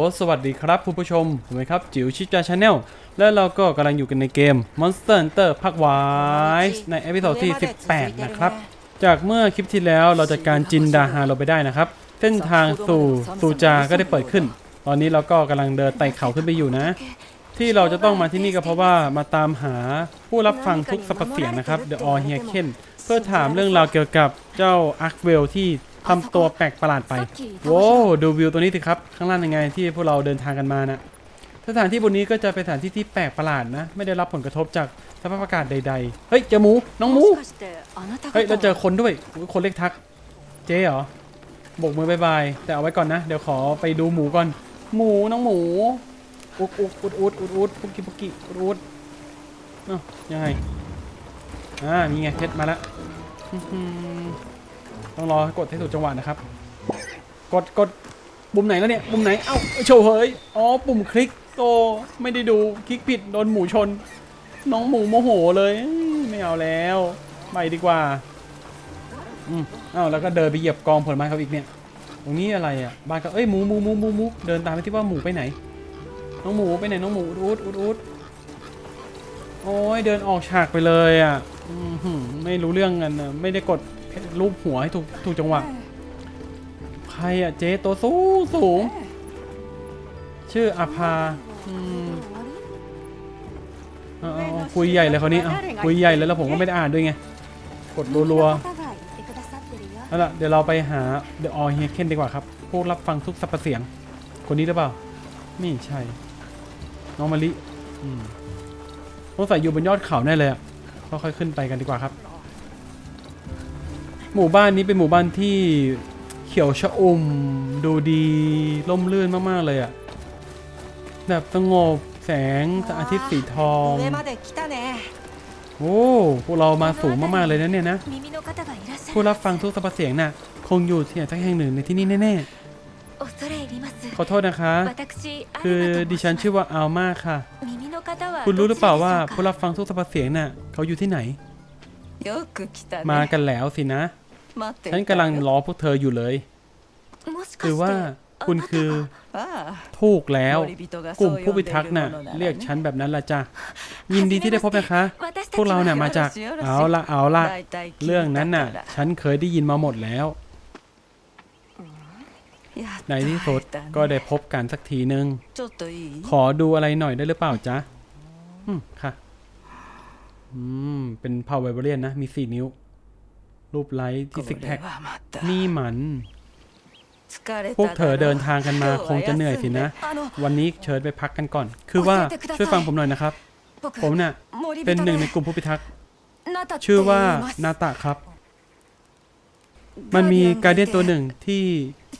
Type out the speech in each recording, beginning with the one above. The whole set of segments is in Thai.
เฮลโหลสวัสดีครับคุณผู้ชมผมเองครับจิ๋วชิจาชาแนลและเราก็กำลังอยู่กันในเกม Monster Hunter ภาค Wise ในเอพิโซดที่ 18 นะครับ จากเมื่อคลิปที่แล้วเราจัดการจินดาฮาเราไปได้นะครับ เส้นทางสู่ซูจาก็ได้เปิดขึ้น ตอนนี้เราก็กำลังเดินไต่เขาขึ้นไปอยู่นะ ที่เราจะต้องมาที่นี่ก็เพราะว่ามาตามหาผู้รับฟังทุกสรรพเสียงนะครับ The All Hear Ken เพื่อถามเรื่องราวเกี่ยวกับเจ้าอาร์คเวลที่ ทำตัวแปลกประหลาดไปโว้วดูวิวตัวนี้สิครับ ข้างล่างยังไงที่พวกเราเดินทางกันมานะสถานที่บนนี้ก็จะเป็นสถานที่ที่แปลกประหลาดนะ ไม่ได้รับผลกระทบจากสภาพอากาศใดๆ เฮ้ยเจอหมู น้องหมู เฮ้ยแล้วเจอคนด้วยอุ๊ยคนเล็กทัก เจ๊เหรอโบกมือบายบาย แต่เอาไว้ก่อนนะ เดี๋ยวขอไปดูหมูก่อน หมูน้องหมู อุดอุดอุดอุดอุดอุดปุกกิปุกกิอุดอุดเอ้ายังไง อ่านี่ไงเพชรมาละอื้อหือ ต้องรอกดให้ถูกจังหวะนะครับ กดกดปุ่มไหนแล้วเนี่ย ปุ่มไหน เอ้าโชว์เฮ้ย อ๋อ ปุ่มคลิกโตไม่ได้ดู คลิกผิดโดนหมูชน น้องหมูโมโหเลย ไม่เอาแล้ว ไปดีกว่า อืมอ้าวแล้วก็เดินไปเหยียบกองผลไม้เขาอีกเนี่ย ตรงนี้อะไรอะ บ้านก็เอ้ยหมูหมูหมูหมูหมูเดินตามไปที่ว่าหมูไปไหน น้องหมูไปไหนน้องหมูอุดอุดอุดอุดโอ้ยเดินออกฉากไปเลยอะอืไม่รู้เรื่องกันนะไม่ได้กด รูปหัวให้ถูกถูกจังหวะ ใครอะเจ๊ตัวสูงสูง ชื่ออาภาอืมเอาเอาเอาคุยใหญ่เลยเขาวนี้เอาคุยใหญ่เลยแล้วผมก็ไม่ได้อ่านด้วยไง กดรัวๆ เอาล่ะเดี๋ยวเราไปหา The All Hear Ken ดีกว่าครับ ผู้รับฟังทุกสรรพเสียง คนนี้หรือเปล่า นี่ใช่ น้องมะลิอืมต้องใส่อยู่บนยอดเขาแน่เลยอะค่อยๆขึ้นไปกันดีกว่าครับ หมู่บ้านนี้เป็นหมู่บ้านที่เขียวชะอมดูดีร่มลื่นมากๆเลยอะแบบสงบแสงอาทิตย์สีทอง โอ้พวกเรามาสูงมากๆเลยนะเนี่ยนะผู้รับฟังทุกสรรพเสียงน่ะ คงอยู่ที่ไหนสักแห่งหนึ่งในที่นี่แน่ๆขอโทษนะคะ คือดิฉันชื่อว่าอาลมาค่ะ คุณรู้หรือเปล่าว่าผู้รับฟังทุกสรรพเสียงน่ะเขาอยู่ที่ไหน มากันแล้วสินะ ฉันกำลังรอพวกเธออยู่เลย คือว่าคุณคือถูกแล้ว กลุ่มผู้พิทักษ์น่ะ เรียกฉันแบบนั้นละจ้ะ ยินดีที่ได้พบนะคะ พวกเราเนี่ยมาจาก เอาละเอาละเรื่องนั้นน่ะ ฉันเคยได้ยินมาหมดแล้ว ในที่สุดก็ได้พบกันสักทีนึง ขอดูอะไรหน่อยได้หรือเปล่าจ๊ะ อืมค่ะ อืม เป็นพาวเวอร์เรียนนะ มีสี่นิ้ว รูปไลท์ที่ซิกแพคนี่มัน พวกเธอเดินทางกันมาคงจะเหนื่อยสินะ วันนี้เชิญไปพักกันก่อน คือว่าช่วยฟังผมหน่อยนะครับ ผมเนี่ยเป็นหนึ่งในกลุ่มผู้พิทักษ์ชื่อว่านาตะครับ มันมีการเดียนตัวหนึ่งที่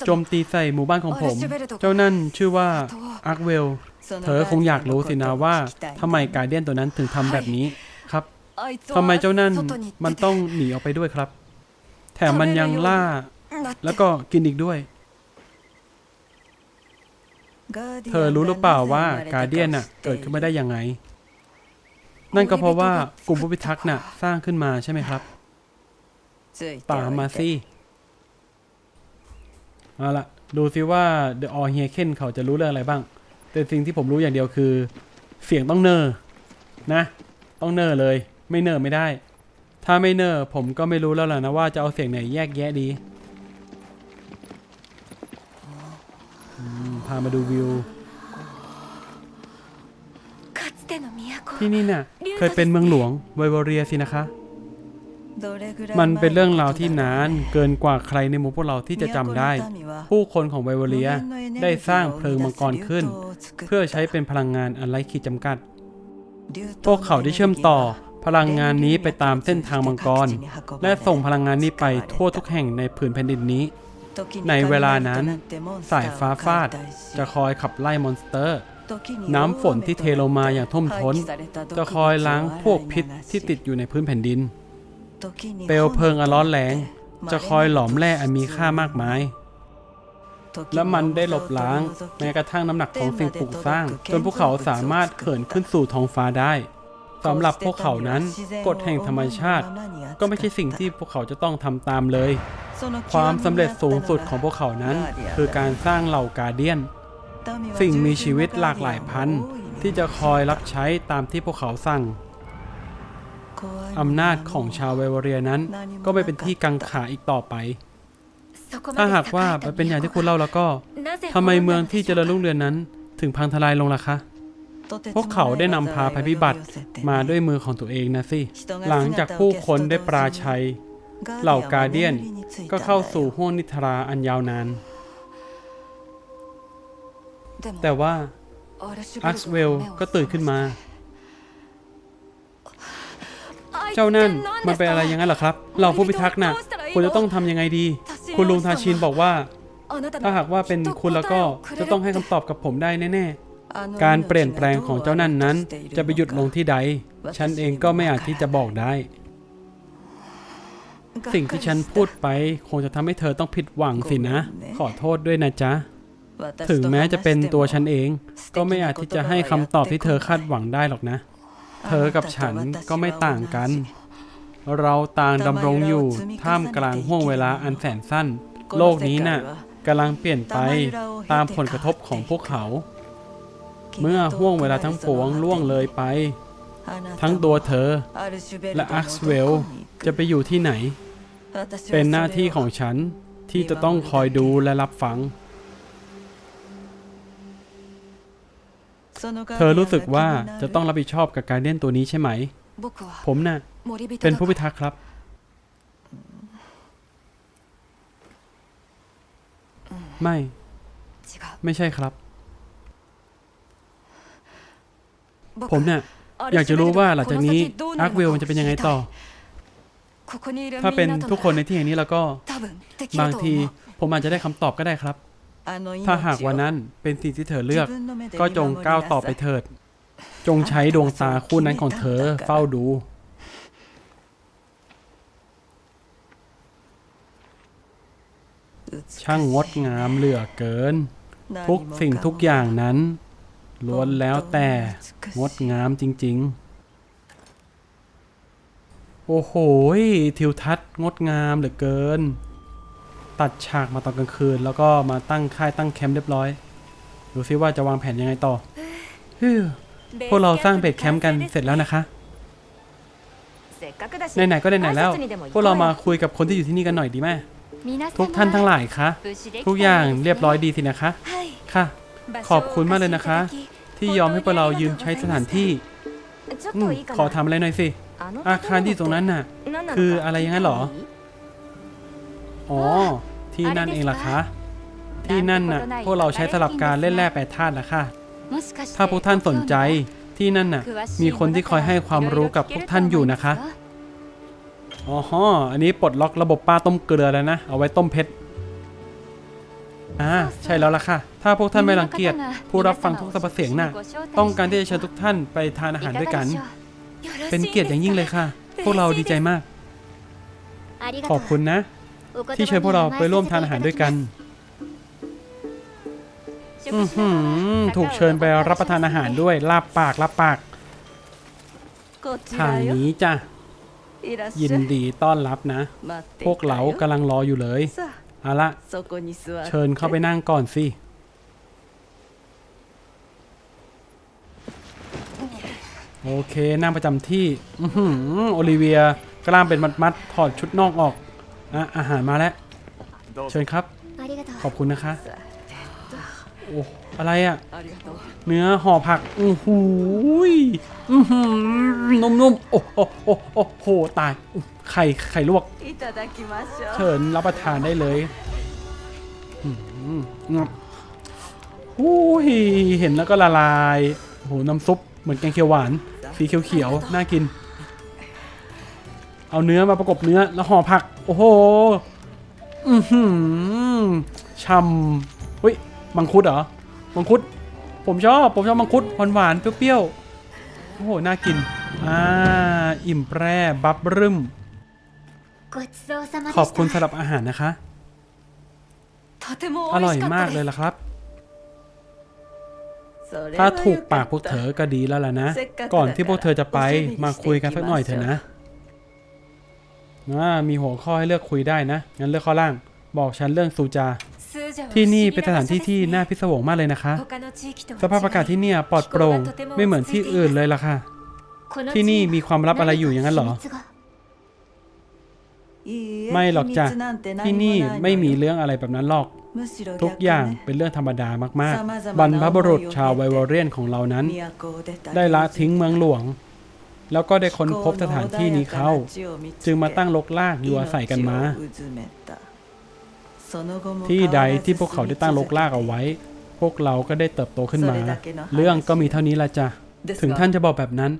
โจมตีใส่หมู่บ้านของผม เจ้านั่นชื่อว่าอาร์คเวล เธอคงอยากรู้สินะว่าทำไมการเดียนตัวนั้นถึงทำแบบนี้ครับทำไมเจ้านั่นมันต้องหนีออกไปด้วยครับ แถมมันยังล่า แล้วก็กินอีกด้วย เธอรู้หรือเปล่าว่าการเดียนน่ะเกิดขึ้นมาได้ยังไง นั่นก็เพราะว่ากลุ่มผู้พิทักษ์น่ะสร้างขึ้นมาใช่ไหมครับตามมาสิเอาละดูซิว่าเดอะออเฮียเคนเขาจะรู้เรื่องอะไรบ้าง แต่สิ่งที่ผมรู้อย่างเดียวคือ เสียงต้องเนอร์นะ ต้องเนอร์เลย ไม่เนอร์ไม่ได้ ถ้าไม่เนอร์ผมก็ไม่รู้แล้วล่ะนะว่าจะเอาเสียงไหนแยกแยะดีพามาดูวิว ที่นี่น่ะ เคยเป็นเมืองหลวงไวโวเรียสินะคะ มันเป็นเรื่องราวที่นานเกินกว่าใครในหมู่พวกเราที่จะจำได้ ผู้คนของไวโวเรียได้สร้างเพลิงมังกรขึ้น เพื่อใช้เป็นพลังงานอันไร้ขีดจำกัด พวกเขาได้เชื่อมต่อ พลังงานนี้ไปตามเส้นทางมังกร และส่งพลังงานนี้ไปทั่วทุกแห่งในผืนแผ่นดินนี้ ในเวลานั้น สายฟ้าฟาดจะคอยขับไล่มอนสเตอร์ น้ำฝนที่เทลงมาอย่างท่วมท้น จะคอยล้างพวกพิษที่ติดอยู่ในพื้นแผ่นดิน เปลวเพลิงอันร้อนแรง จะคอยหลอมแร่อันมีค่ามากมาย และมันได้ลบล้างแม้กระทั่งน้ำหนักของสิ่งปลูกสร้าง จนพวกเขาสามารถเขินขึ้นสู่ท้องฟ้าได้ สำหรับพวกเขานั้น กฎแห่งธรรมชาติ ก็ไม่ใช่สิ่งที่พวกเขาจะต้องทำตามเลย ความสำเร็จสูงสุดของพวกเขานั้น คือการสร้างเหล่ากาเดียน สิ่งมีชีวิตหลากหลายพัน ที่จะคอยรับใช้ตามที่พวกเขาสั่งอำนาจของชาวเวเวเรียนั้น ก็ไม่เป็นที่กังขาอีกต่อไป ถ้าหากว่าไปเป็นอย่างที่คุณเล่าแล้วก็ทำไมเมืองที่เจริญรุ่งเรืองนั้น ถึงพังทลายลงล่ะคะ พวกเขาได้นำพาภัยพิบัติมาด้วยมือของตัวเองนะสิ หลังจากผู้คนได้ปราชัย เหล่ากาเดียนก็เข้าสู่ห้วงนิทราอันยาวนาน แต่ว่าอาร์สเวลก็ตื่นขึ้นมา เจ้านั่นมันเป็นอะไรยัางนั้นหรอครับ เราผู้พิทักษ์น่ะคุณจะต้องทำยังไงดี คุณลุงทาชินบอกว่า ถ้าหากว่าเป็นคุณแล้วก็จะต้องให้คำตอบกับผมได้แน่ๆ การเปลี่ยนแปลงของเจ้านั่นนั้น จะไปหยุดลงที่ใด ฉันเองก็ไม่อาจที่จะบอกได้ สิ่งที่ฉันพูดไปคงจะทำให้เธอต้องผิดหวังสินะ ขอโทษด้วยนะจ๊ะ ถึงแม้จะเป็นตัวฉันเอง ก็ไม่อาจที่จะให้คำตอบที่เธอคาดหวังได้หรอกนะ เธอกับฉันก็ไม่ต่างกัน เราต่างดำรงอยู่ท่ามกลางห่วงเวลาอันแสนสั้น โลกนี้น่ะกำลังเปลี่ยนไปตามผลกระทบของพวกเขา เมื่อห่วงเวลาทั้งปวงล่วงเลยไป ทั้งตัวเธอ และอัคสเวลจะไปอยู่ที่ไหน เป็นหน้าที่ของฉันที่จะต้องคอยดูและรับฟัง เธอรู้สึกว่าจะต้องรับผิดชอบกับการเล่นตัวนี้ใช่ไหม ผมนะ่ะ เป็นผู้พิทักษ์ครับ ไม่ ไม่ใช่ครับ ผมเนี่ยอยากจะรู้ว่าหลังจากนี้อาร์คเวลมันจะเป็นยังไงต่อ ถ้าเป็นทุกคนในที่แห่งนี้แล้วก็ บางทีผมอาจจะได้คำตอบก็ได้ครับ ถ้าหากวันนั้นเป็นสิ่งที่เธอเลือก ก็จงก้าวต่อไปเถิด จงใช้ดวงตาคู่นั้นของเธอเฝ้าดูช่างงดงามเหลือเกิน ทุกสิ่งทุกอย่างนั้น ล้วนแล้วแต่งดงามจริง ๆ โอ้โหทิวทัศน์งดงามเหลือเกิน ตัดฉากมาตอนกลางคืน แล้วก็มาตั้งค่ายตั้งแคมป์เรียบร้อย ดูซิว่าจะวางแผนยังไงต่อพวกเราสร้างเบดแคมป์กันเสร็จแล้วนะคะไหนๆก็ไหนๆแล้ว พวกเรามาคุยกับคนที่อยู่ที่นี่กันหน่อยดีไหมทุกท่านทั้งหลายคะ ทุกอย่างเรียบร้อยดีสินะคะ ค่ะ ขอบคุณมากเลยนะคะ ที่ยอมให้พวกเรายืมใช้สถานที่อขอทำอะไรหน่อยสิ อาคารที่ตรงนั้นน่ะ คืออะไรยังไงหรอ อ๋อ ที่นั่นเองล่ะคะ ที่นั่นน่ะ พวกเราใช้สลับการเล่นแร่แปรธาตุนะค่ะถ้าพวกท่านสนใจที่นั่นน่ะ มีคนที่คอยให้ความรู้กับพวกท่านอยู่นะคะ อ๋อ อันนี้ปลดล็อกระบบป้าต้มเกลือแล้วนะ เอาไว้ต้มเพชร อ่าใช่แล้วล่ะค่ะ ถ้าพวกท่านไม่รังเกียจผู้รับฟังทุกสรรพเสียงน่ะ ต้องการที่จะเชิญทุกท่านไปทานอาหารด้วยกัน เป็นเกียรติอย่างยิ่งเลยค่ะ พวกเราดีใจมาก ขอบคุณนะ ที่เชิญพวกเราไปร่วมทานอาหารด้วยกันอือหือถูกเชิญไปรับประทานอาหารด้วยลาบปากลาบปากทางนี้จ้ะยินดีต้อนรับนะ พวกเรากำลังรออยู่เลย เอาละเชิญเข้าไปนั่งก่อนสิโอเคนั่งประจำที่อโอลิเวียกล้ามเป็นมัดมัดถอดชุดนอกออกอ่อาหารมาแล้ว เชิญครับ ขอบคุณนะคะ โอ้อะไรอะ เนื้อห่อผักอู้หูยนุ่มๆ โอ้โหโอ้โห ตาย ไข่ ไข่ลวก เชิญรับประทานได้เลยงับอู้ยเห็นแล้วก็ละลาย โอ้โห น้ำซุป เหมือนแกงเขียวหวาน สีเขียวๆ น่ากิน เอาเนื้อมาประกบเนื้อ แล้วห่อผัก โอ้โห อือหือช่ำเฮ้ย มังคุดเหรอ มังคุด ผมชอบผมชอบมังคุดหวานหวานเปรี้ยวๆโอ้โหน่ากินอ่าอิ่มแปรบับรึมขอบคุณสำหรับอาหารนะคะ อร่อยมากเลยล่ะครับ ถ้าถูกปากพวกเธอก็ดีแล้วล่ะนะ ก่อนที่พวกเธอจะไปมาคุยกันสักหน่อยเถอะนะนะมีหัวข้อให้เลือกคุยได้นะ งั้นเลือกข้อล่าง บอกฉันเรื่องซูจา ที่นี่เป็นสถานที่ที่น่าพิศวงมากเลยนะคะ สภาพอากาศที่เนี่ยปลอดโปร่งไม่เหมือนที่อื่นเลยล่ะค่ะ ที่นี่มีความลับอะไรอยู่อย่างนั้นเหรอ ไม่หรอกจ้ะ ที่นี่ไม่มีเรื่องอะไรแบบนั้นหรอก ทุกอย่างเป็นเรื่องธรรมดามากๆ บรรพบุรุษชาวไวโวเรียนของเรานั้น ได้ละทิ้งเมืองหลวง แล้วก็ได้ค้นพบสถานที่นี้เข้าจึงมาตั้งลกลากอยู่อาศัยกันมา ที่ใดที่พวกเขาได้ตั้งลกลากเอาไว้ พวกเราก็ได้เติบโตขึ้นมา เรื่องก็มีเท่านี้ละจ้ะถึงท่านจะบอกแบบนั้น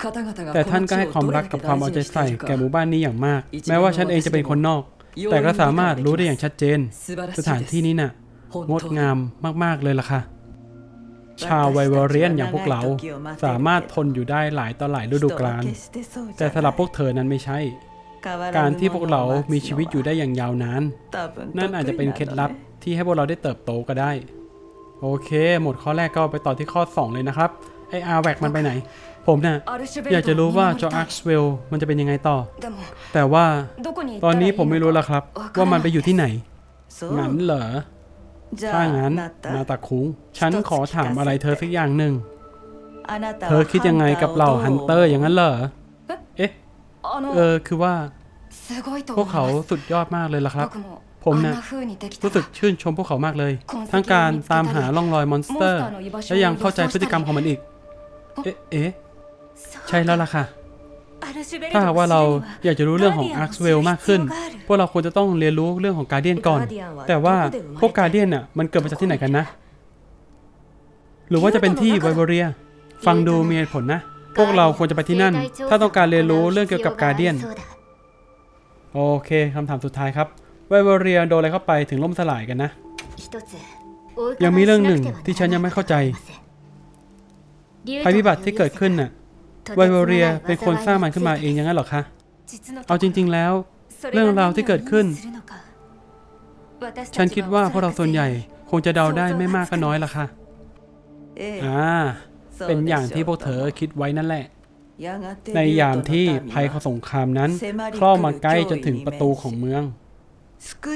แต่ท่านก็ให้ความรักกับความเอาใจใส่แก่หมู่บ้านนี้อย่างมาก แม้ว่าฉันเองจะเป็นคนนอก แต่ก็สามารถรู้ได้อย่างชัดเจน สถานที่นี้น่ะ งดงามมาก ๆ เลยล่ะค่ะ ชาวไวโวเรียนอย่างพวกเรา สามารถทนอยู่ได้หลายต่อหลายฤดูกาลแต่สำหรับพวกเธอนั้นไม่ใช่ การที่พวกเรามีชีวิตอยู่ได้อย่างยาวนาน นั่นอาจจะเป็นเคล็ดลับที่ให้พวกเราได้เติบโตก็ได้ โอเค หมดข้อแรกก็ไปต่อที่ข้อ 2 เลยนะครับ ไออาร์แวกมันไปไหน ผมน่ะอยากจะรู้ว่าจออาร์คสเวลมันจะเป็นยังไงต่อ แต่ว่าตอนนี้ผมไม่รู้แล้วครับ ว่ามันไปอยู่ที่ไหนงั้นเหรอถ้างั้นนาตาคุงฉันขอถามอะไรเธอสักอย่างหนึ่งเธอคิดยังไงกับเหล่าฮันเตอร์อย่างนั้นเหรอเอ๊ะ เออคือว่า พวกเขาสุดยอดมากเลยล่ะครับ ผมน่ะรู้สึกชื่นชมพวกเขามากเลย ทั้งการตามหาร่องรอยมอนสเตอร์ และยังเข้าใจพฤติกรรมของมันอีกเอ๊ะเอ๊ะใช่แล้วล่ะค่ะ ถ้าหากว่าเราอยากจะรู้เรื่องของอาร์คเวลมากขึ้น พวกเราควรจะต้องเรียนรู้เรื่องของการเดียนก่อน แต่ว่าพวกการเดียนน่ะมันเกิดมาจากที่ไหนกันนะ หรือว่าจะเป็นที่ไวโบเรีย ฟังดูมีเหตุผลนะ พวกเราควรจะไปที่นั่น ถ้าต้องการเรียนรู้เรื่องเกี่ยวกับการเดียน โอเคคำถามสุดท้ายครับไวโบเรียโดนอะไรเข้าไปถึงล่มสลายกันนะ ยังมีเรื่องหนึ่งที่ฉันยังไม่เข้าใจภัยพิบัติที่เกิดขึ้นน่ะไวโบเรียเป็นคนสร้างมันขึ้นมาเองอย่างนั้นเหรอคะ เอาจริง ๆแล้ว เรื่องราวที่เกิดขึ้น ฉันคิดว่าพวกเราส่วนใหญ่คงจะเดาได้ไม่มากก็น้อยละค่ะ อ่า เป็นอย่างที่พวกเธอคิดไว้นั่นแหละ ในยามที่ภัยของสงครามนั้นเข้ามาใกล้จนถึงประตูของเมือง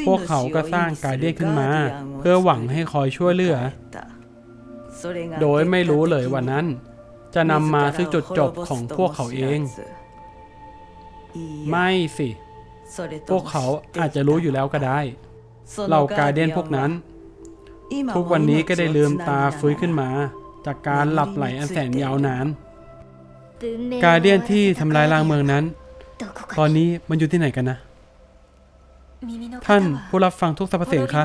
พวกเขาก็สร้างการเดียนขึ้นมา เพื่อหวังให้คอยช่วยเหลือ โดยไม่รู้เลยว่านั้น จะนำมาซึ่งจุดจบของพวกเขาเอง ไม่สิ พวกเขาอาจจะรู้อยู่แล้วก็ได้เราการเดียนพวกนั้น ทุกวันนี้ก็ได้ลืมตาฟื้นขึ้นมา จากการหลับไหลอันแสนยาวนาน การเดียนที่ทำลายล้างเมืองนั้น ตอนนี้มันอยู่ที่ไหนกันนะ ท่านผู้รับฟังทุกสรรพเสียงคะ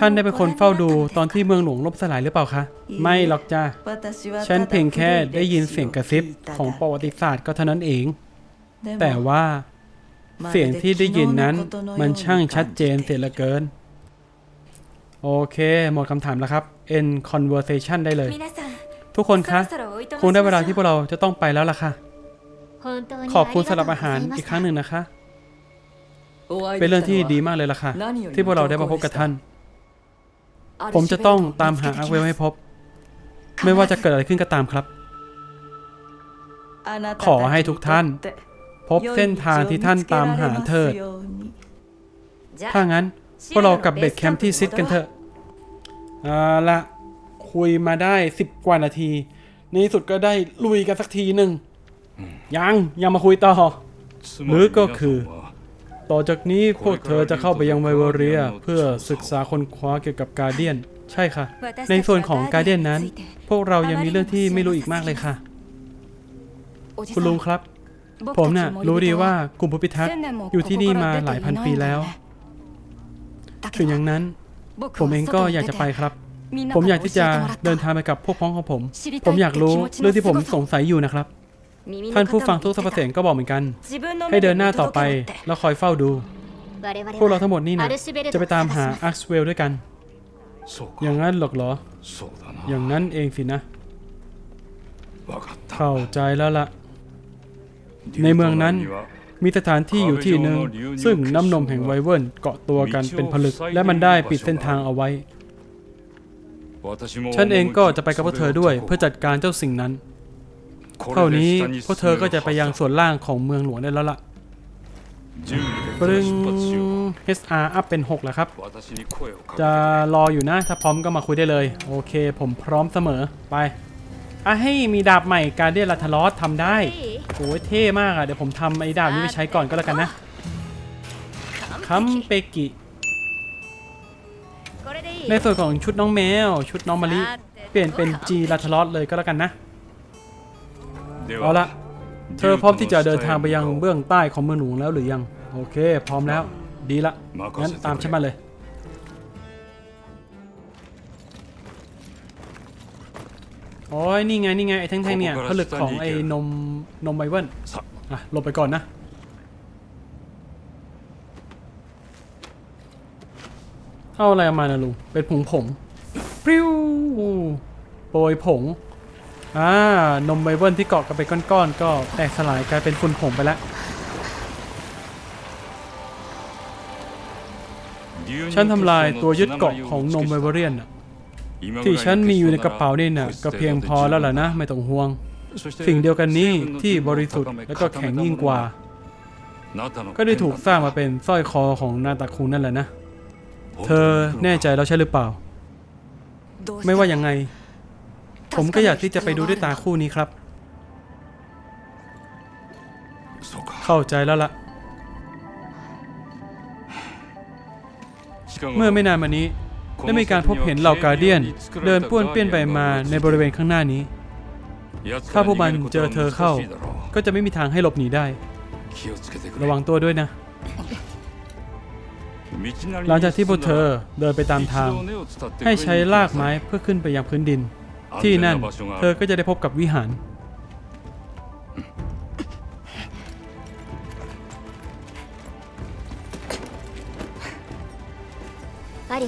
ท่านได้เป็นคนเฝ้าดูตอนที่เมืองหลวงล่มสลายหรือเปล่าคะ ไม่หรอกจ้าฉันเพียงแค่ได้ยินเสียงกระซิบของประวัติศาสตร์ก็เท่านั้นเอง แต่ว่าเสียงที่ได้ยินนั้นมันช่างชัดเจนเสียเหลือเกิน โอเค หมดคำถามแล้วครับ end conversation ได้เลย ทุกคนคะคงได้เวลาที่พวกเราจะต้องไปแล้วล่ะค่ะ ขอบคุณสำหรับอาหารอีกครั้งหนึ่งนะคะ เป็นเรื่องที่ดีมากเลยล่ะค่ะ ที่พวกเราได้มาพบกับท่าน ผมจะต้องตามหาอาร์เวลให้พบ ไม่ว่าจะเกิดอะไรขึ้นก็ตามครับ ขอให้ทุกท่าน พบเส้นทางที่ท่านตามหาเถิด ถ้างั้นพวกเรากลับเบสแคมป์ที่ซิดกันเถอะเอาละ คุยมาได้สิบกว่านาที ในที่สุดก็ได้ลุยกันสักทีหนึ่งยังยังมาคุยต่อ หรือก็คือ ต่อจากนี้พวกเธอจะเข้าไปยังไวโวเรีย เพื่อศึกษาค้นคว้าเกี่ยวกับการเดียน ใช่ค่ะ ในส่วนของการเดียนนั้น พวกเรายังมีเรื่องที่ไม่รู้อีกมากเลยค่ะ คุณลุงครับ ผมน่ะรู้ดีว่ากลุ่มผู้พิทักษ์อยู่ที่นี่มาหลายพันปีแล้วถึงอย่างนั้น ผมเองก็อยากจะไปครับ ผมอยากที่จะเดินทางไปกับพวกพ้องของผม ผมอยากรู้เรื่องที่ผมสงสัยอยู่นะครับ ท่านผู้ฟังทุกสรรพเสียงก็บอกเหมือนกัน ให้เดินหน้าต่อไปแล้วคอยเฝ้าดู พวกเราทั้งหมดนี่นะจะไปตามหาอาร์คเวลด้วยกัน อย่างนั้นหรอกเหรอ อย่างนั้นเองสินะ เข้าใจแล้วละ่ะ ในเมืองนั้นมีสถานที่อยู่ที่หนึ่งซึ่งน้ำนมแห่งไวเวิร์นเกาะตัวกันเป็นผลึก และมันได้ปิดเส้นทางเอาไว้ ฉันเองก็จะไปกับพวกเธอด้วยเพื่อจัดการเจ้าสิ่งนั้น เท่านี้พวกเธอก็จะไปยังส่วนล่างของเมืองหลวงได้แล้วล่ะปรึง HR อัพเป็น 6 แล้วครับ จะรออยู่นะ ถ้าพร้อมก็มาคุยได้เลย โอเค ผมพร้อมเสมอไปอะให้มีดาบใหม่การเดียลาทลอสทำได้โอ้ยเท่มากอะ เดี๋ยวผมทำไอ้ดาบนี้ไปใช้ก่อนก็แล้วกันนะคัมเปกิ ในส่วนของชุดน้องแมว ชุดน้องมะลิเปลี่ยนเป็นจีลาทลอสเลยก็แล้วกันนะเอาละเธอพร้อมที่จะเดินทางไปยังเบื้องใต้ของเมืองหลวงแล้วหรือยัง โอเค พร้อมแล้ว ดีละงั้นตามฉันมาเลยโอ้ยนี่ไงนี่ไงไอ้แท่งๆเนี่ยผลึกของไอ้นมนมไบเบิลอะลบไปก่อนนะ เอาอะไรมานะลุง เป็นผงผงปริ้วโปรยผง อ่า นมไบเบิลที่เกาะกันไปก้อนๆ ก็แตกสลายกลายเป็นฝุ่นผงไปแล้ว ฉันทำลายตัวยึดเกาะของนมไบเบเรียนน่ะที่ฉันมีอยู่ในกระเป๋านี่น่ะก็เพียงพอแล้วล่ะนะ ไม่ต้องห่วง สิ่งเดียวกันนี้ที่บริสุทธิ์และก็แข็งยิ่งกว่า ก็ได้ถูกสร้างมาเป็นสร้อยคอของนาตาคุนั่นแหละนะ เธอแน่ใจแล้วใช่หรือเปล่า ไม่ว่ายังไง ผมก็อยากที่จะไปดูด้วยตาคู่นี้ครับ เข้าใจแล้วละ่ะ เมื่อไม่นานมานี้ได้มีการพบเห็นเหล่ากาเดียน เดินป้วนเปี้ยนไปมาในบริเวณข้างหน้านี้ ถ้าพวกมันเจอเธอเข้า ก็จะไม่มีทางให้หลบหนีได้ ระวังตัวด้วยนะ หลังจากที่พวกเธอเดินไปตามทาง ให้ใช้ลากไม้เพื่อขึ้นไปยังพื้นดิน ที่นั่นเธอก็จะได้พบกับวิหาร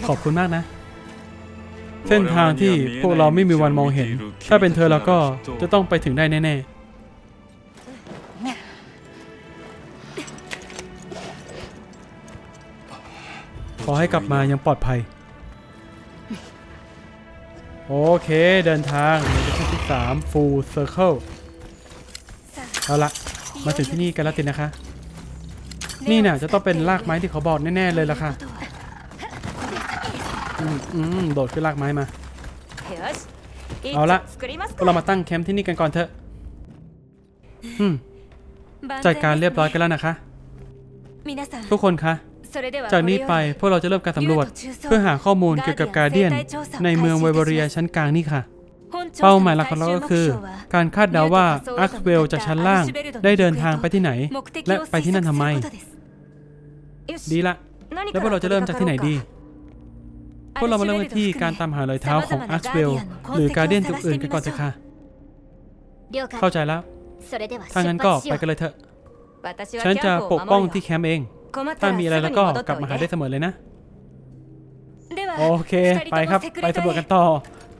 ขอบคุณมากนะ เส้นทางที่พวกเราไม่มีวันมองเห็น ถ้าเป็นเธอแล้วก็จะต้องไปถึงได้แน่ๆ ขอให้กลับมายังปลอดภัย โอเคเดินทางในเส้ที่สามฟูลเซอร์เคิลเอาละมาถึงที่นี่กันแล้วสินะคะ นี่น่ะจะต้องเป็นรากไม้ที่เขาบอกแน่ๆเลยละค่ะอืมโดดขึ้นรากไม้มา เอาละเรามาตั้งแคมป์ที่นี่กันก่อนเถอะจัดการเรียบร้อยกันแล้วนะคะ ทุกคนคะ จากนี้ไปพวกเราจะเริ่มการสำรวจ เพื่อหาข้อมูลเกี่ยวกับการเดียน ในเมืองไวเบเรียชั้นกลางนี่ค่ะ เป้าหมายหลักของเราก็คือ การคาดเดาว่าอัคเวลจากชั้นล่างได้เดินทางไปที่ไหน และไปที่นั่นทำไม ดีละ แล้วพวกเราจะเริ่มจากที่ไหนดีพวกเรามาเริ่มกันที่การตามหารอยเท้าของอัคเวลหรือการเดียนจุดอื่นกันก่อนเถอะค่ะ เข้าใจแล้ว ถ้างั้นก็ไปกันเลยเถอะ ฉันจะปกป้องที่แคมป์เอง ถ้ามีอะไรแล้วก็กลับมาหาได้เสมอเลยนะ โอเค ไปครับ ไปสำรวจกันต่อ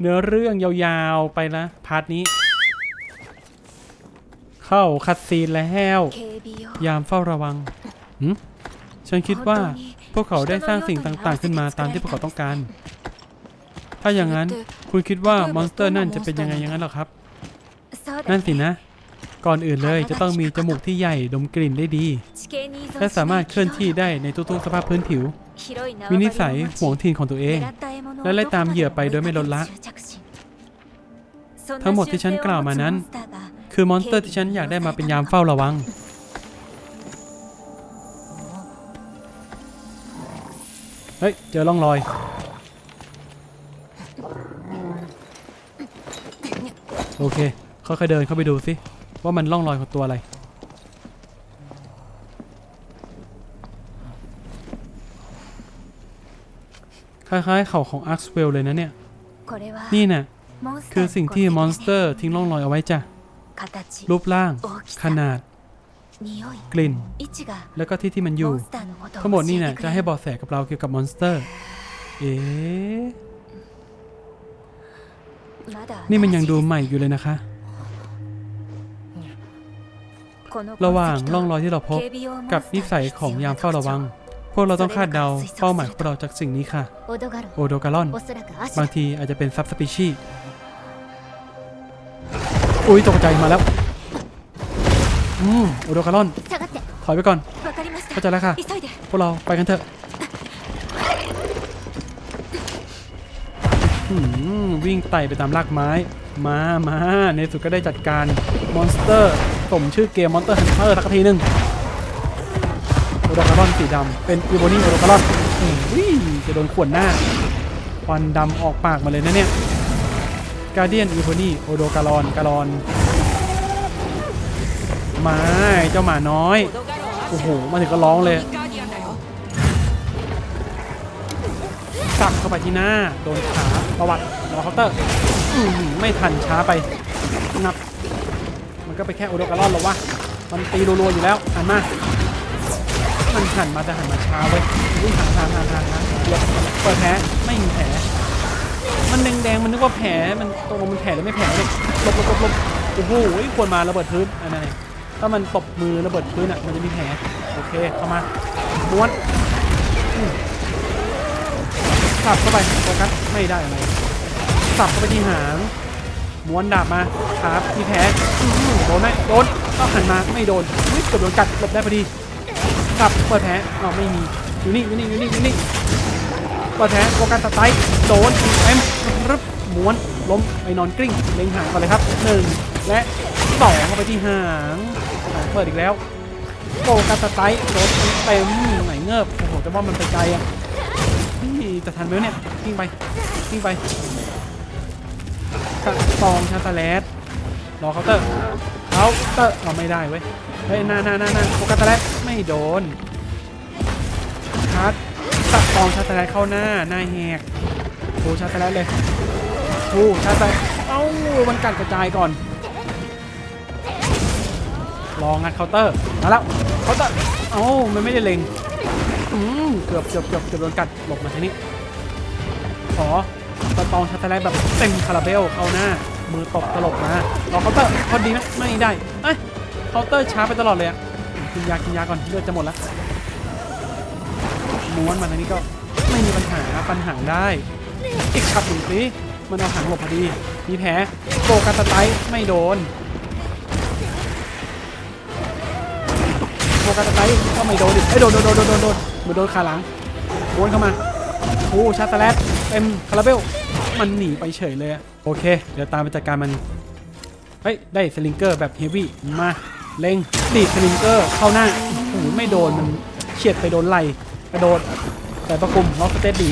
เนื้อเรื่องยาวๆไปนะพาร์ทนี้ เข้าคัดซีนแล้ว ยามเฝ้าระวังหืมฉันคิดว่าพวกเขาได้สร้างสิ่งต่างๆ ขึ้นมาตามที่พวกเขาต้องการ ถ้าอย่างนั้นคุณคิดว่ามอนสเตอร์นั่นจะเป็นยังไงอย่างนั้นเหรอครับ นั่นสินะ ก่อนอื่นเลยจะต้องมีจมูกที่ใหญ่ดมกลิ่นได้ดี และสามารถเคลื่อนที่ได้ในทุกๆสภาพพื้นผิว มีนิสัยห่วงถิ่นของตัวเอง และไล่ตามเหยื่อไปโดยไม่ลดละ ทั้งหมดที่ฉันกล่าวมานั้น คือมอนสเตอร์ที่ฉันอยากได้มาเป็นยามเฝ้าระวัง เฮ้ย เจอร่องรอยโอเคค่อยๆเดินเข้าไปดูสิ ว่ามันร่องรอยของตัวอะไร คล้ายๆ เข่าของอาร์คสเวลเลยนะเนี่ย นี่น่ะคือสิ่งที่มอนสเตอร์ทิ้งร่องรอยเอาไว้จ้ะ รูปร่าง ขนาด กลิ่น แล้วก็ที่ที่มันอยู่ ทั้งหมดนี่น่ะจะให้เบาะแสกับเราเกี่ยวกับมอนสเตอร์ เอ๊ะนี่มันยังดูใหม่อยู่เลยนะคะ ระหว่างล่องรอยที่เราพบกับนิสัยของยามเฝ้าระวัง พวกเราต้องคาดเดาเป้าหมายของเราจากสิ่งนี้ค่ะ โอโดการอน บางทีอาจจะเป็นซับสปิชีอุ้ยตกใจมาแล้ว อืมโอโดการอน ถอยไปก่อน เข้าใจแล้วค่ะ พวกเราไปกันเถอะวิ่งไต่ไปตามรากไม้ มามาในสุดก็ได้จัดการมอนสเตอร์สมชื่อเกมมอนสเตอร์ฮันเตอร์สักทีหนึ่งโอโดคารอนสีดำเป็นอีโบนี่โอโดคารอนอุ้ยจะโดนขวนหน้า ควันดำออกปากมาเลยนะเนี่ยกาเดียนอีโบนี่โอโดคารอนคารอนมาเจ้าหมาน้อย โอ้โห มาถึงก็ร้องเลยสับเข้าไปที่หน้า โดนขาประวัติรอเคาเตอร์ ไม่ทันช้าไปนับ มันก็ไปแค่โอโดการอนหรอวะ มันตีรัวๆอยู่แล้วหันมา มันหันมาแต่หันมาช้าเว้ยวิ่งหางหางหางหางหางหลบเปิดแผลไม่มีแผล มันแดงๆมันนึกว่าแผล มันตกลงมันแผลหรือไม่แผลเนี่ยลบลบลบหลบโอ้โหควรมาระเบิดพื้นอันนั้นเนี่ยถ้ามันตบมือระเบิดพื้นอะมันจะมีแผล โอเคเข้ามาม้วนสับเข้าไปโฟกัสไม่ได้อะไร สับเข้าไปที่หางม้วนดาบมาครับมีแผลโดนไหมโดนก็หันมาไม่โดนอุ๊ยเกือบโดนกัดหลบได้พอดีสับเปิดแผลอ้าวไม่มีอยู่นี่อยู่นี่อยู่นี่อยู่นี่เปิดแผลโฟกัสสไตล์โดนเต็มรึบม้วนล้มไปนอนกลิ้งเล็งหางก่อนเลยครับหนึ่งและสองเข้าไปที่หางเปิดอีกแล้วโฟกัสสไตล์โดนเต็มไหนเงิบโอ้โหจะว่ามันไปไกลอะนี่จะทันไหมเนี่ยวิ่งไปวิ่งไป ตองชาตาแลสรอเคาน์เตอร์เคาน์เตอร์เอาไม่ได้เว้ย เฮ้ยหน้าหน้าหน้าหน้าโฟกัสตาแลสไม่โดนชาร์จกระตองชาตาแลสเข้าหน้าหน้าแหกโูชาตาแลสเลยโูชาตาเอ้ามันกัดกระจายก่อนรองัดเคาน์เตอร์มาแล้วเคาน์เตอร์เอ้ามันไม่ได้เล็งอืมเกือบเกือบเกือบเกือบโดนกัดหลบมาทีนี้ ตองชัตเตอร์ไลแบบเต็มคาราเบลเข้าหน้า มือตบตลบมารอเคาน์เตอร์พอดีไหมไม่ได้เอ้ยเคาน์เตอร์ช้าไปตลอดเลยอะกินยากินยาก่อนเลือดจะหมดแล้วม้วนมาทางนี้ก็ไม่มีปัญหาปัญหาได้อีกชับหนึ่งสิมันเอาหางหลบพอดีมีแผลโฟกัสสไตล์ไม่โดนโฟกัสไตล์ก็ไม่โดนดิไอ้ยโดนโดนโดนโดนโดนโดนเหมือนโดนขาหลังวนเข้ามาโอ้ชาร์ตแลตเต็มคาราเบล มันหนีไปเฉยเลยอะโอเค เดี๋ยวตามไปจัดการมันเฮ้ยได้สลิงเกอร์แบบเฮฟวี่มาเล็งดีดสลิงเกอร์เข้าหน้าโอ้โหไม่โดนมันเฉียดไปโดนไหลกระโดดแต่ประกุมล็อกสเตตดี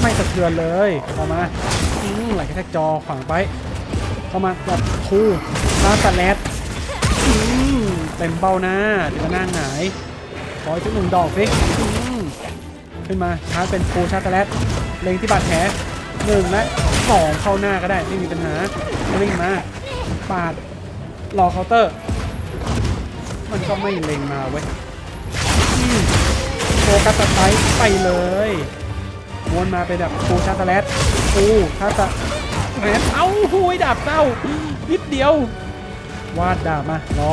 ไม่สะเทือนเลยเข้ามาอืมไหลกระแทกจอขวางไป เข้ามาแบบทูชาร์ตแลตอืมเต็มเบ้าหน้าเดี๋ยวหน้าหงายขออีกสักหนึ่งดอกฟิกขึ้นมาชาร์จเป็นฟูชาร์จแลตเล็งที่บาดแผล หนึ่งและสองเข้าหน้าก็ได้ไม่มีปัญหาวิ่งมาปาดรอเคาน์เตอร์ มันก็ไม่เล็งมาเว้ยโฟกัสสไตล์ไปเลยม้วนมาเป็นแบบฟูชาร์จแลตฟูชาร์จแลตเอ้าหุยดาบเต้านิดเดียว วาดดาบมารอ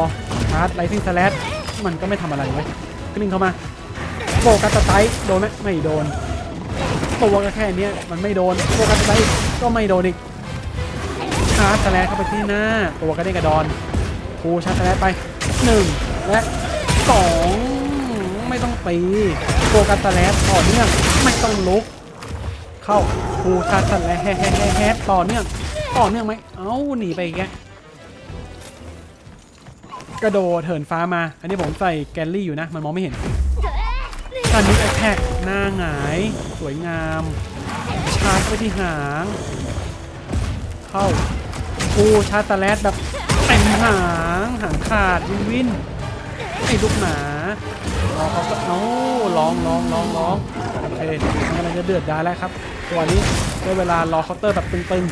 ชาร์จไลซิ่งสแลชมันก็ไม่ทำอะไรเว้ยกลิ้งเข้ามาโฟกัสสไตล์โดนไหมไม่โดน ตัวก็แค่นี้มันไม่โดนโฟกัสไตล์ก็ไม่โดนอีกชาร์จสแลเข้าไปที่หน้า ตัวก็ได้กระดอนคูชาร์จสแลไปหนึ่งและสองไม่ต้องตีโฟกัสสแลต่อเนื่องไม่ต้องลุก เข้าคูชาร์จสแลแฮแฮแฮแฮต่อเนื่องต่อเนื่องไหมเอ้าหนีไปอีกแกกระโดดเหินฟ้ามา อันนี้ผมใส่แกลลี่อยู่นะ มันมองไม่เห็น ตอนนี้แอคแท็กหน้าหงาย สวยงาม ชาร์จไปที่หาง เข้ากูชาร์จตะแลดแบบเต็มหางหางขาดวินวินไอ้ลูกหมารอเขาก็โอ้ร้องร้องร้องร้องโอเคมันกำลังจะเดือดด้แล้วครับตัวนี้ได้เวลารอเคาน์เตอร์แบบตึง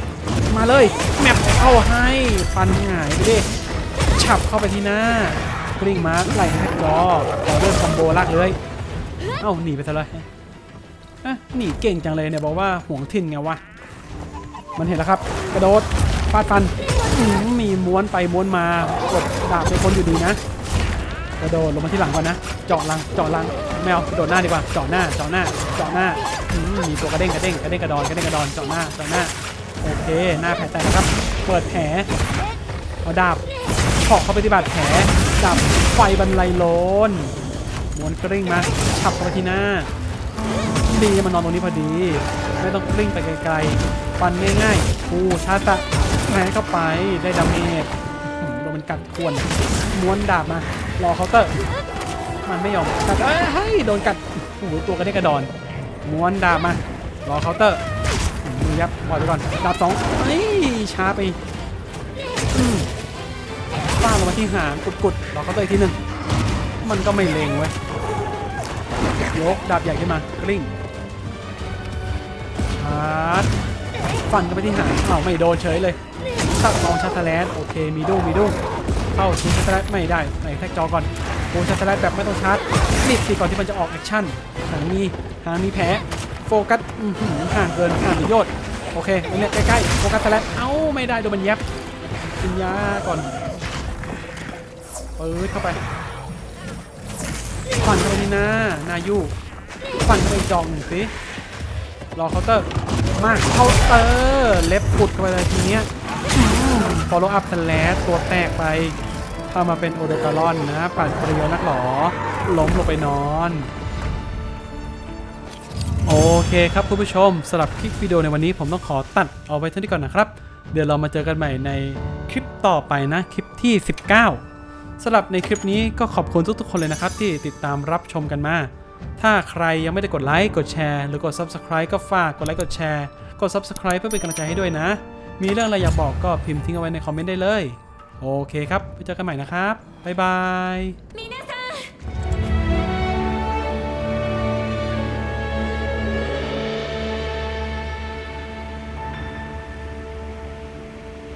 ๆ มาเลยแมปเข้าให้ฟันหงายไปดิฉับเข้าไปที่หน้ากลิ้งมาไหลแท็กจอขอเริ่มคอมโบลากเลย เอ้าหนีไปซะเลยเอ๊ะหนีเก่งจังเลยเนี่ยบอกว่าห่วงถิ่นไงวะ มันเห็นแล้วครับ กระโดดฟาดฟันอื้อหือมีม้วนไปม้วนมากดดาบเป็นคนอยู่ดีนะ กระโดดลงมาที่หลังก่อนนะ เจาะหลังเจาะหลังไม่เอากระโดดหน้าดีกว่า เจาะหน้า เจาะหน้า เจาะหน้าอื้อหือมีตัวกระเด้งกระเด้งกระเด้งกระดอนกระเด้งกระดอน เจาะหน้า เจาะหน้า โอเค หน้าแผลแตกนะครับ เปิดแผล เอาดาบเฉาะเข้าไปที่บาดแผลดาบไฟบรรลัยโลน ม้วนกลิ้งมาฉับเข้าไปที่หน้าดีมันนอนตรงนี้พอดี ไม่ต้องกลิ้งไปไกลๆฟันง่ายๆกูชาตะแหมเข้าไปได้ดาเมจโดนมันกัดควนม้วนดาบมารอเคาน์เตอร์มันไม่ยอมกัดเอ้ยเฮ้ยโดนกัดโอ้โหตัวกระเด้งกระดอนม้วนดาบมารอเคาน์เตอร์อื้อมือยับปล่อยไปก่อนดาบสองเฮ้ยช้าไปฟาดลงมาที่หางกดๆรอเคาน์เตอร์อีกทีหนึ่งมันก็ไม่เลงเว้ย ยกดาบใหญ่ขึ้นมากลิ้งชาร์จฟันกันไปที่หางอ้าวไม่โดนเฉยเลยตัดลองชาร์จแลนโอเคมีดุ้งมีดุ้งเข้าชิงชาร์จแลนไม่ได้ไหนแท็กจอก่อนโอ้ชาร์จแลนแบบไม่ต้องชาร์จรีบตีก่อนที่มันจะออกแอคชั่นหางมีหางมีแผลโฟกัสห่างเกินห่างหรือโยดโอเคตรงเนี้ยใกล้ๆโฟกัสแลนเอ้าไม่ได้โดนมันแยบกินยาก่อนเปิดเข้าไป ฟันเข้าไปที่น้าหน้ายู่ฟันเข้าไปอีกดอกหนึ่งสิรอเคาน์เตอร์มาเคาน์เตอร์เล็บปุดเข้าไปเลยทีเนี้ยฟอลโล่อัพสแลชตัวแตกไปเข้ามาเป็นโอเดการอนนะปั่นประโยชน์นักหรอล้มลงไปนอนโอเคครับคุณผู้ชมสำหรับคลิปวิดีโอในวันนี้ผมต้องขอตัดเอาไว้เท่านี้ก่อนนะครับ เดี๋ยวเรามาเจอกันใหม่ในคลิปต่อไปนะ คลิปที่ 19 สำหรับในคลิปนี้ก็ขอบคุณทุกๆคนเลยนะครับ ที่ติดตามรับชมกันมา ถ้าใครยังไม่ได้กดไลค์กดแชร์หรือกด Subscribe ก็ฝากกดไลค์กดแชร์กด Subscribe เพื่อเป็นกำลังใจให้ด้วยนะ มีเรื่องอะไรอยากบอกก็พิมพ์ทิ้งเอาไว้ในคอมเมนต์ได้เลย โอเคครับไปเจอกันใหม่นะครับบ๊ายบาย